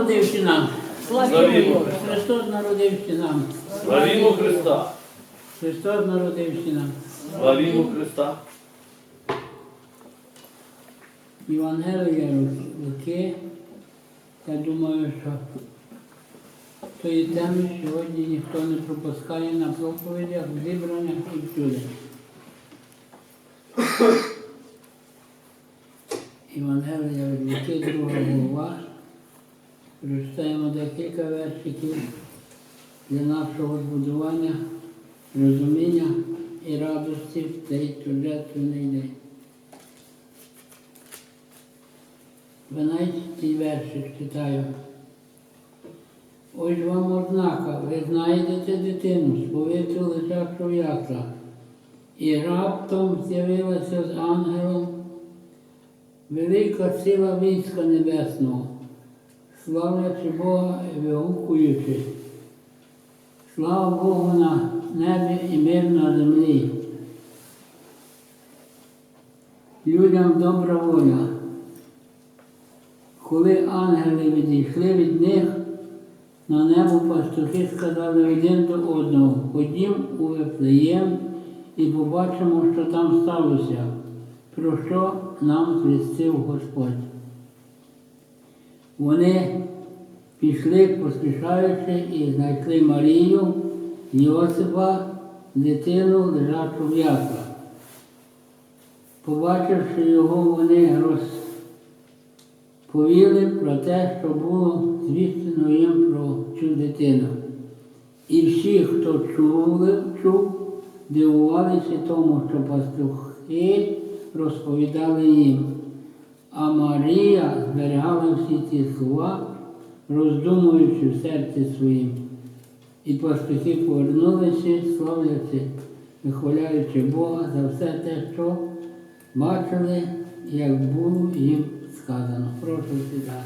народився нам. Славімо. Христос народився нам. Славімо Христа! Христос народився нам. Славімо Христа! Євангелія Луки. Я думаю, що тої теми сьогодні ніхто не пропускає на проповідях, в зібраннях і всюди. Євангелія Луки, друга голова. Прочитаємо декілька вершиків для нашого збудування, розуміння і радості в цей торжественний день. 12 вершик читаю. Ось вам ознака, ви знайдете дитину, сповиту лежачу в яслах. І раптом з'явилася з ангелом велика сила війська небесного, славлячи Бога і вигукуючи. Слава Богу на небі і мир на землі. Людям добра воля. Коли ангели відійшли від них, на небо пастухи сказали один до одного, ходім у Вифлеєм і побачимо, що там сталося, про що нам звістив Господь. Вони пішли, поспішаючи, і знайшли Марію, Йосипа, дитину, лежачу в яслах. Побачивши його, вони розповіли про те, що було звіщено їм про цю дитину. І всі, хто чули, чув, дивувалися тому, що пастухи розповідали їм. А Марія зберігала всі ці слова, роздумуючи в серці своїм. І пастухи повернулися, славлячи, вихваляючи Бога за все те, що бачили, як було їм сказано. Прошу сідати.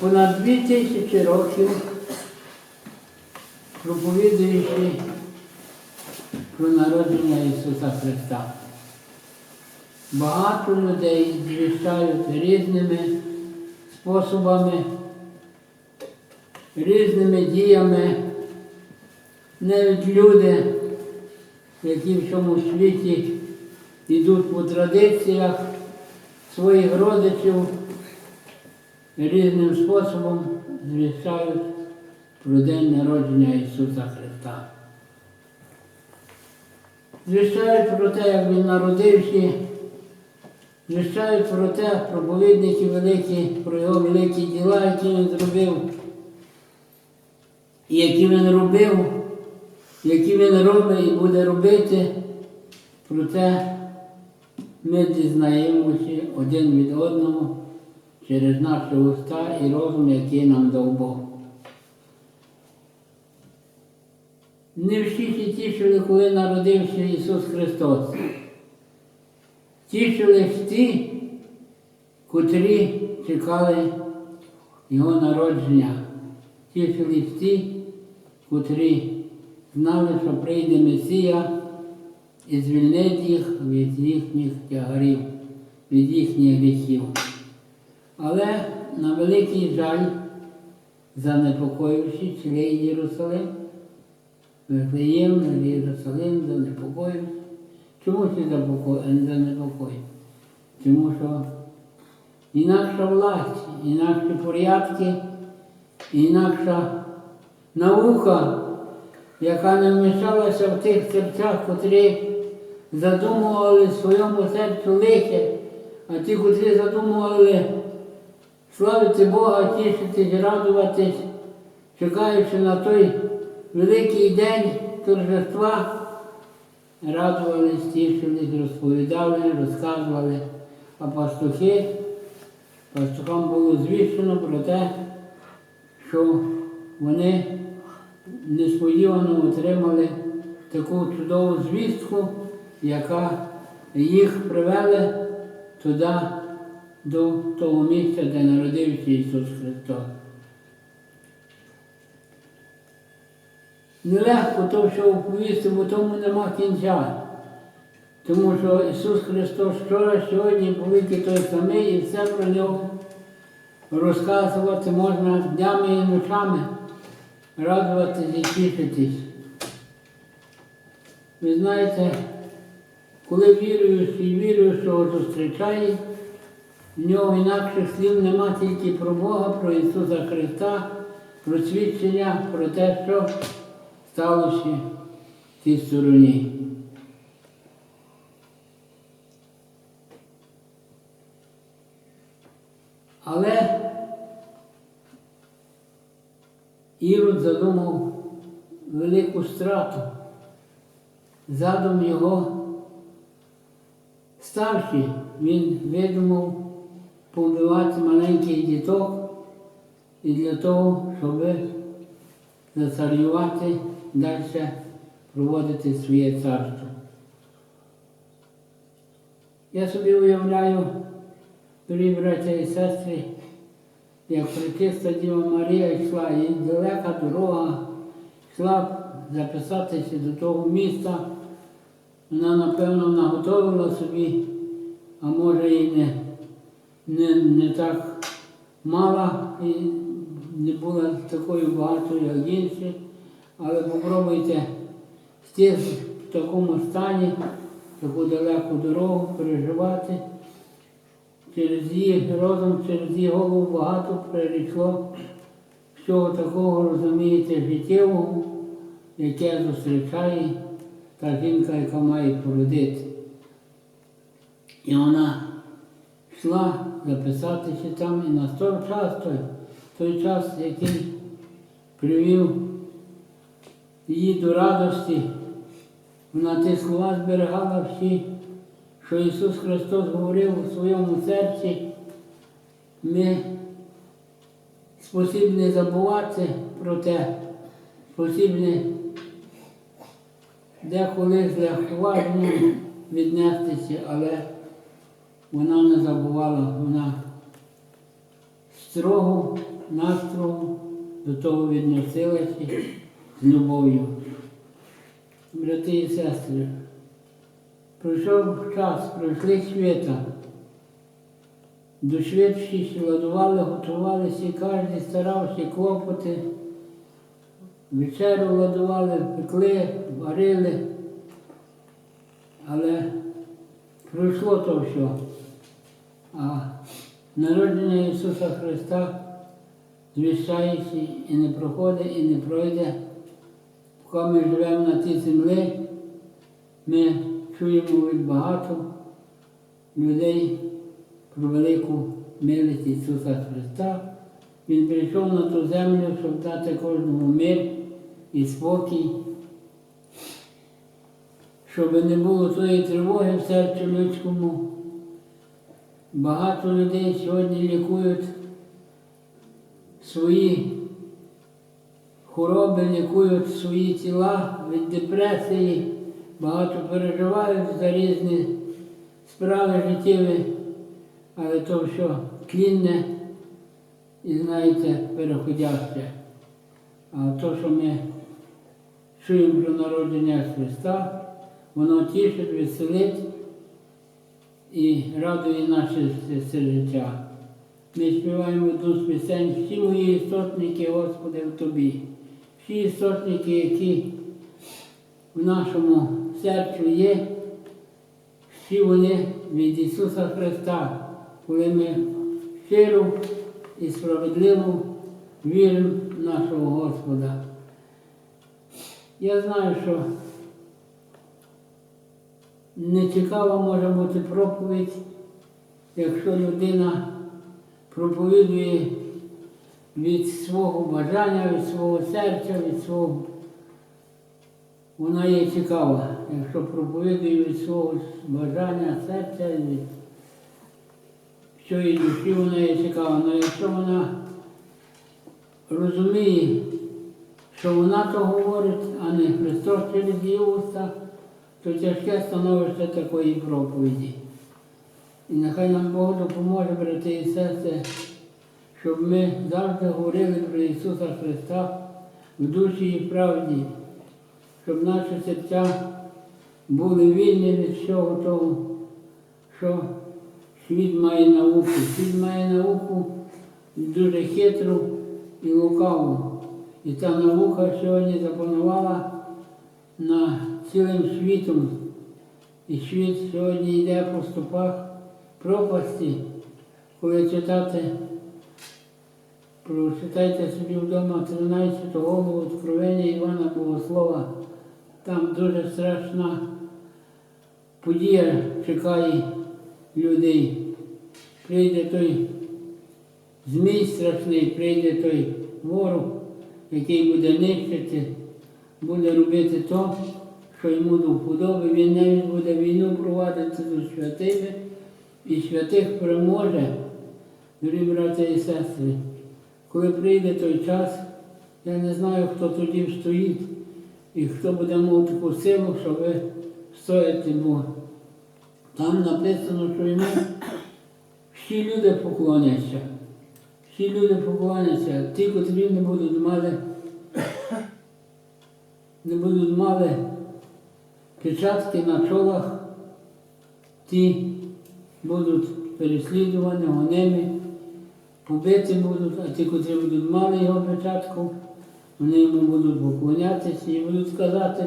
Понад дві тисячі років проповідуючи про народження Ісуса Христа. Багато людей звіщають різними способами, різними діями, навіть люди, які в цьому світі йдуть по традиціях своїх родичів, різним способом звіщають про день народження Ісуса Христа. Звіщають про те, як Він народився, звіщають про те, проповідники великі, про його великі діла, які він зробив, які він робив, які він робить і буде робити. Про це ми дізнаємося один від одного через наші уста і розум, який нам дав Бог. Не всі тішили, коли народився Ісус Христос. Тішились ті, котрі чекали Його народження. Тішились ті, котрі знали, що прийде Месія і звільнить їх від їхніх тягарів, від їхніх гріхів. Але на великий жаль, занепокоївши цілий Єрусалим, Вифлеєм, Єрусалим занепокоївся. Чому це занепокоїв? Тому що інакша власть, інакші порядки, інакша наука, яка не вмішалася в тих серцях, котрі задумували в своєму серцю лихе, а ті, котрі задумували славити Бога, тішитись, радуватись, чекаючи на той великий день торжества, радувались, тішились, розповідали, розказували, а пастухи, пастухам було звіщено про те, що вони несподівано отримали таку чудову звістку, яка їх привела туди, до того місця, де народився Ісус Христос. Нелегко то, що оповісти, бо тому нема кінця. Тому що Ісус Христос вчора, сьогодні повіки той самий і все про нього розказувати можна днями і ночами, радуватись і тішитись. Ви знаєте, коли віруючий віруючого зустрічає, в нього інакших слів нема тільки про Бога, про Ісуса Христа, про свідчення, про те, що сталося в цій стороні. Але Ірод задумав велику страту. Задум його старший, він видумав побивати маленьких діток і для того, щоб зацарювати, далі проводити своє царство. Я собі уявляю, дорогі браття і сестри, як причиста Діва Марія йшла, і далека дорога, йшла записатися до того міста. Вона, напевно, наготовила собі, а може і не, не, не так мала і не була такою багатою, як інші. Але попробуйте йти в такому стані, таку далеку дорогу переживати. Через її розум, через її голову багато перейшло всього такого, розумієте, життєвого, яке зустрічає та жінка, яка має породити. І вона йшла записатися там і настав час той, той час, який привів її до радості. Вона ті слова зберігала всі, що Ісус Христос говорив у своєму серці. Ми спосібні забувати про те, спосібні деколи з віднестися, але вона не забувала, вона строго, настрого до того відносилася любов'ю. Брати і сестри, пройшов час, пройшли свята. До швидші ладували, готувалися, і кожен старався клопоти. Вечерю ладували, пекли, варили. Але пройшло то все. А народження Ісуса Христа звіщається і не проходить, і не пройде. Поки ми живемо на цій землі, ми чуємо від багато людей про велику милість Ісуса Христа. Він прийшов на ту землю, щоб дати кожному мир і спокій, щоб не було тої тривоги в серці людському. Багато людей сьогодні лікують свої хвороби, лікують свої тіла від депресії, багато переживають за різні справи життєві, але то все тлінне і знаєте, переходяще. А то, що ми чуємо про народження Христа, воно тішить, веселить і радує наше життя. Ми співаємо одну з пісень, всі мої істотники, Господи, в Тобі. Всі істотники, які в нашому серці є, всі вони від Ісуса Христа, коли ми щиро і справедливо віримо в нашого Господа. Я знаю, що нецікава може бути проповідь, якщо людина проповідує від свого бажання, від свого серця, від свого. Вона є цікава, якщо проповідує від свого бажання, серця, від всієї душі вона є цікава. Але якщо вона розуміє, що вона то говорить, а не Христос через її уста, то тяжке становище такої проповіді. І нехай нам Бог допоможе, брати і сестри, щоб ми завжди говорили про Ісуса Христа в душі і правді, щоб наші серця були вільні від всього того, що світ має науку. Світ має науку дуже хитру і лукаву. І та наука сьогодні запанувала над цілим світом. І світ сьогодні йде по стопах пропасті, коли читати, прочитайте собі вдома 13 голову Откровення Івана Богослова. Там дуже страшна подія чекає людей. Прийде той змій страшний, прийде той ворог, який буде нищити, буде робити то, що йому до вподоби. Він навіть буде війну провадити з святими і святих переможе, дорогі браття і сестри. Коли прийде той час, я не знаю, хто тоді встоїть і хто буде мав таку силу, щоб стояти, бо там написано, що йому всі люди поклоняться. Всі люди поклоняться, ті, котрі не будуть мали, не будуть мали печатки на чолах, ті будуть переслідувані, гоними, побиті будуть, а ті, котрі будуть мали його печатку, вони йому будуть поклонятися і будуть сказати,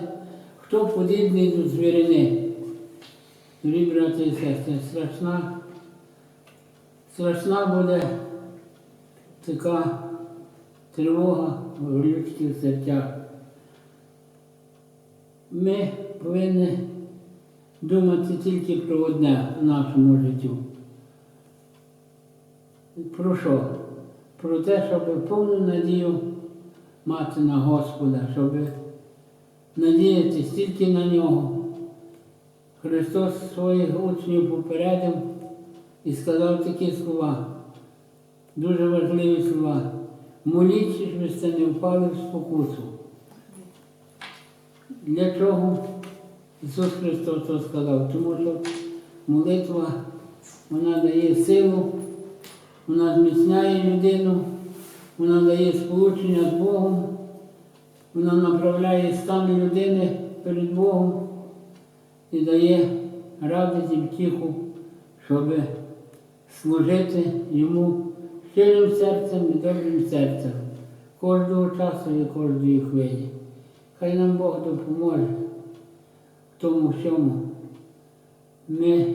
хто подібний до звірини. Дорогі брати і сестри, страшна, страшна буде така тривога в людських серцях. Ми повинні думати тільки про одне в нашому життю. Про що? Про те, щоб повну надію мати на Господа, щоб надіятися тільки на нього. Христос своїх учнів попередив і сказав такі слова, дуже важливі слова. Моліться, щоб сте не впали в спокусу. Для чого Ісус Христос це сказав? Тому що молитва вона дає силу, вона зміцняє людину, вона дає сполучення з Богом, вона направляє стан людини перед Богом і дає радість і втіху, щоб служити йому щирим серцем і добрим серцем кожного часу і кожної хвилі. Хай нам Бог допоможе в тому всьому. Ми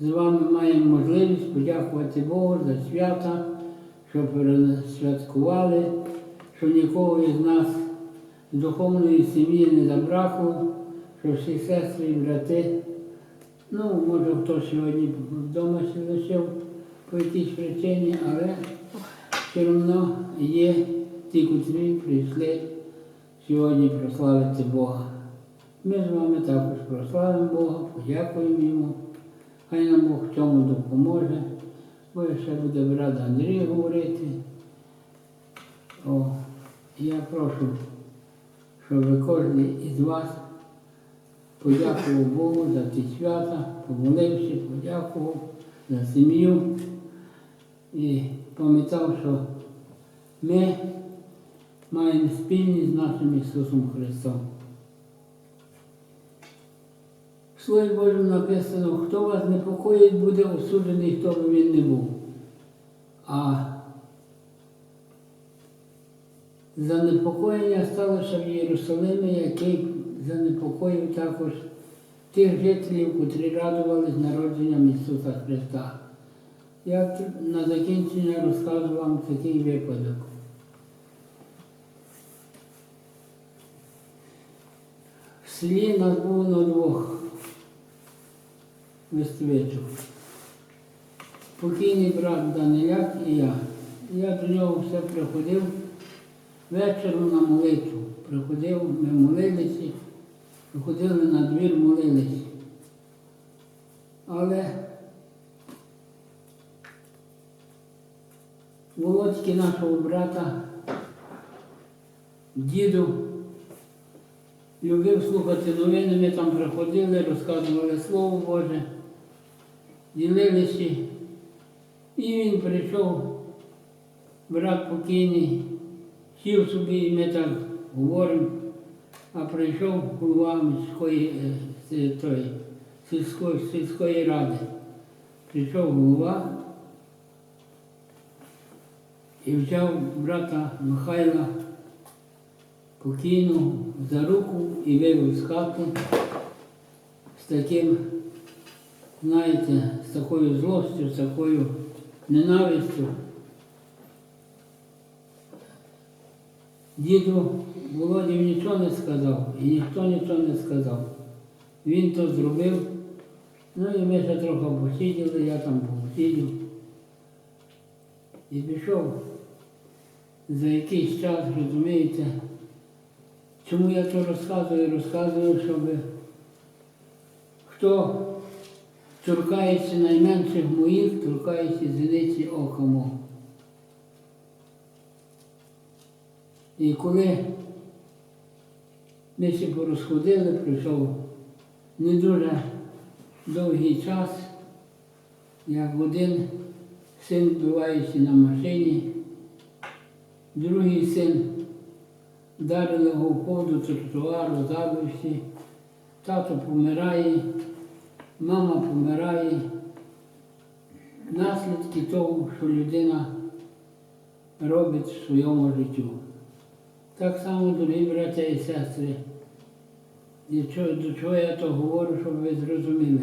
з вами маємо можливість подякувати Богу за свята, що святкували, що нікого із нас духовної сім'ї не забракло, що всі сестри і брати, ну, може хто сьогодні вдома ще лишив по якійсь причині, але все одно є ті, котрі прийшли сьогодні прославити Бога. Ми з вами також прославимо Бога, подякуємо Йому. Хай нам Бог цьому допоможе, бо ще буде брат Андрій говорити. О, я прошу, щоб кожен із вас подякував Богу за ті свята, помолився, подякував за сім'ю і пам'ятав, що ми маємо спільність з нашим Ісусом Христом. В Слові Божому написано, хто вас непокоїть, буде осуджений, хто би він не був. А занепокоєння сталося в Єрусалимі, який занепокоїв також тих жителів, котрі радувались народженням Ісуса Христа. Я на закінчення розкажу вам такий випадок. В селі нас було на двох мисливичок. Покійний брат Даниляк і я. Я до нього все приходив вечором на молитву. Приходив, ми молилися, приходили на двір, молилися. Але Володьки нашого брата, діду, любив слухати новини, ми там приходили, розказували Слово Боже, ділилися. І він прийшов, брат покійний, сів собі, і ми так говоримо, а прийшов голова міської е, з сільської, сільської ради. Прийшов голова і взяв брата Михайла покійного за руку і вивів з хати з таким, знаєте, з такою злостю, з такою ненавистю. Діду Володів нічого не сказав, і ніхто нічого не сказав. Він то зробив, ну і ми ще трохи посиділи, я там посидів. І пішов за якийсь час, розумієте, чому я то розказую, розказую, щоб хто торкається найменших моїх, торкається зіниці ока мого. І коли ми ще порозходили, пройшов не дуже довгий час, як один син вбивається на машині, другий син вдарили його в ходу тротуару, забився, тато помирає, мама помирає. Наслідки того, що людина робить в своєму життю. Так само, дорогі браття і сестри, до чого, я то говорю, щоб ви зрозуміли.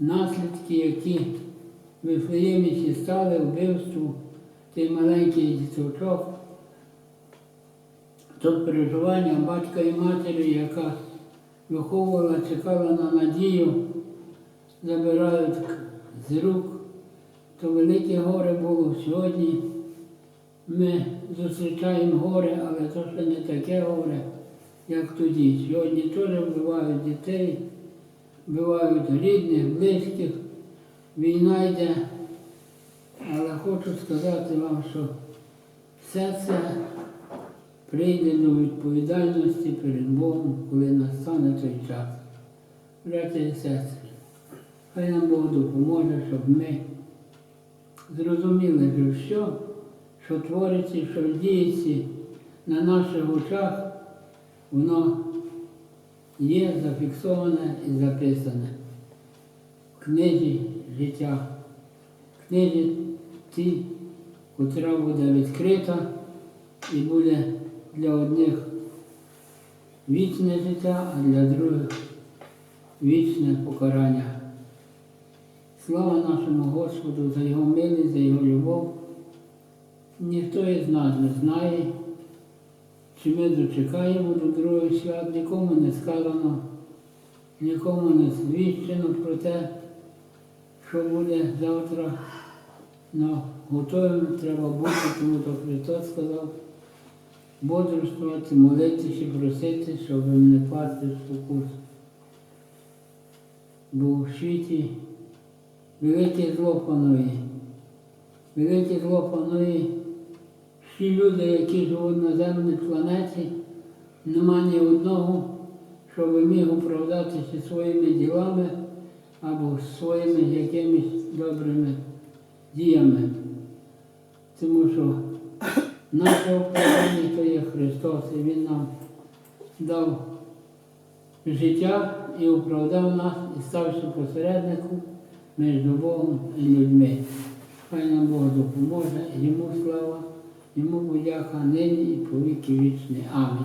Наслідки, які в Вифлеємі стали вбивству цей маленький діточок, то переживання батька і матері, яка виховувала, чекала на надію, забирають з рук, то велике горе було сьогодні. Ми зустрічаємо горе, але то ще не таке горе, як тоді. Сьогодні теж вбивають дітей, вбивають рідних, близьких. Війна йде. Але хочу сказати вам, що все це прийде до відповідальності перед Богом, коли настане той час. Браття і сестри, хай нам Бог допоможе, щоб ми зрозуміли, що все, що твориться, що діється на наших очах, воно є зафіксоване і записане в книзі життя, в книзі тій, котра буде відкрита і буде для одних вічне життя, а для других вічне покарання. Слава нашому Господу за Його милість, за Його любов. Ніхто із нас не знає, чи ми дочекаємо до другого свят, нікому не сказано, нікому не звіщено про те, що буде завтра. Но готовим треба бути, тому то Христос сказав, бодрствувати, молитися, просити, щоб не пасти в спокус. Бо в світі велике зло панує. Велике зло панує. Всі люди, які живуть на земній планеті, нема ні одного, щоб міг оправдатися своїми ділами або своїми якимись добрими діями. Тому що наше оправдання то є Христос, і Він нам дав життя і оправдав нас і стався посередником між Богом і людьми. Хай нам Бог допоможе, йому слава, йому подяка нині і повіки вічні. Амінь.